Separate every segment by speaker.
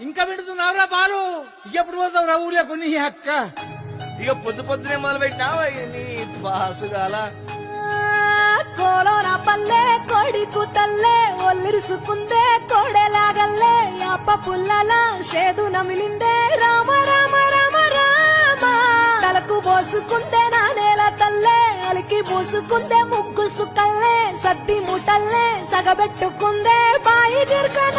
Speaker 1: ఇంకా పెడుతున్నావురా పాలు ఎప్పుడు పోతావు రా ఊర్లో కొన్ని అక్క?
Speaker 2: ఇక పొద్దు పొద్దునే మొదలు పెట్టినావా నీ పాసుగాల
Speaker 3: కోలోన పల్లె కోడి కూతల్లే ఒల్లిరుసుకుందే కోడెలాగల్లే అప్ప పుల్లల షేదు నమిలిందే. రామ రామ రామ రామ. తలకు పోసుకుందే నా నేల తల్లే అలికి పూసుకుందే ముగ్గు సుక్కల్లే సత్తి ముటల్లే సగబెట్టుకుందే బాయి గిర్కన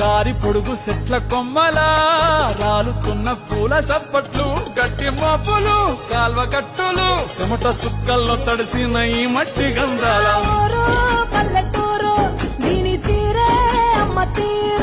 Speaker 4: దారి పొడుగు సెట్ల కొమ్మలా రాలుతున్న పూల సప్పట్లు గట్టి మోపులు కాల్వ కట్టులు సుమట సుక్కల్లో తడిసిన ఈ మట్టి గంధాల. పల్లెటూరు దీని తీరే అమ్మ తీరు.